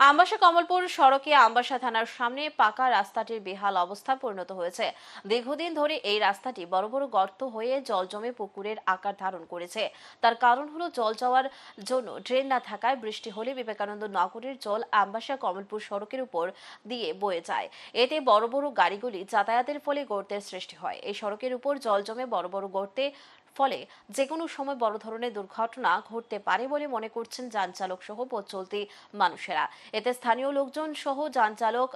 আমবাসা কমলপুর সড়কে আমবাসা থানার সামনে পাকা রাস্তাটির বেহাল অবস্থা পরিণত হয়েছে। দীর্ঘদিন ধরে এই রাস্তাটি বড় বড় গর্ত হয়ে জল জমে পুকুরের আকার ধারণ করেছে। তার কারণ হলো জল যাওয়ার জন্য ড্রেন না থাকায় বৃষ্টি হলে বিবেকানন্দ নগরের জল আমবাসা কমলপুর সড়কের উপর দিয়ে বয়ে যায়। এতে বড় বড় গাড়িগুলি যাতায়াতের ফলে গর্তের সৃষ্টি হয়। এই সড়কের উপর জল জমে বড় বড় গর্তে ফলে যে কোনো সময় বড় ধরনের দুর্ঘটনা ঘটতে পারে বলে মনে করছেন যান চালক সহ পথ চলতি মানুষেরা। এতে স্থানীয় লোকজন সহ যান চালক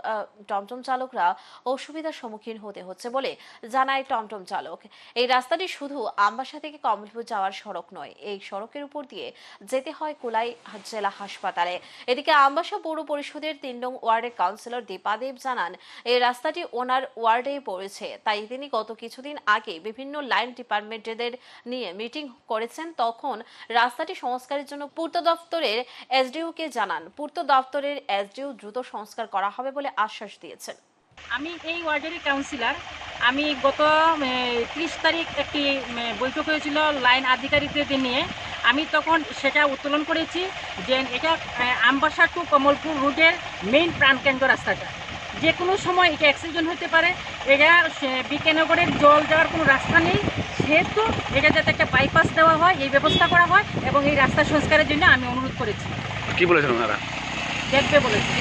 টমটম চালকরা অসুবিধার সম্মুখীন হতে হচ্ছে বলে জানায় টমটম চালক। এই রাস্তাটি শুধু আমবাসা থেকে কমলপুর যাওয়ার সড়ক নয়, এই সড়কের উপর দিয়ে যেতে হয় কোলাই জেলা হাসপাতালে। এদিকে আমবাসা পৌর পরিষদের তিন নং ওয়ার্ডের কাউন্সিলর দীপাদেব জানান, এই রাস্তাটি ওনার ওয়ার্ডে পড়েছে, তাই তিনি গত কিছুদিন আগে বিভিন্ন লাইন ডিপার্টমেন্টদের নিয়ে মিটিং করেছেন, তখন রাস্তাটি সংস্কারের জন্য পূর্ত দপ্তরের এসডিও কে জানান। পূর্ত দপ্তরের এসডিও দ্রুত সংস্কার করা হবে বলে আশ্বাস দিয়েছেন। আমি এই ওয়ার্ডেরই কাউন্সিলর। আমি গত ত্রিশ তারিখ একটি বৈঠক হয়েছিল লাইন আধিকারিকদের নিয়ে। আমি তখন সেটা উত্তোলন করেছি যে এটা আমবাসা টু কমলপুর রুটের মেইন প্রাণকেন্দ্র রাস্তাটা। যে কোনো সময় এটা অ্যাক্সিডেন্ট হতে পারে। এটা বিকেনগরের জল যাওয়ার কোনো রাস্তা নেই। সেহেতু এটা যাতে একটা বাইপাস দেওয়া হয় এই ব্যবস্থা করা হয় এবং এই রাস্তা সংস্কারের জন্য আমি অনুরোধ করেছি। কি বলেছেন ওনারা? দেখবে বলেছি।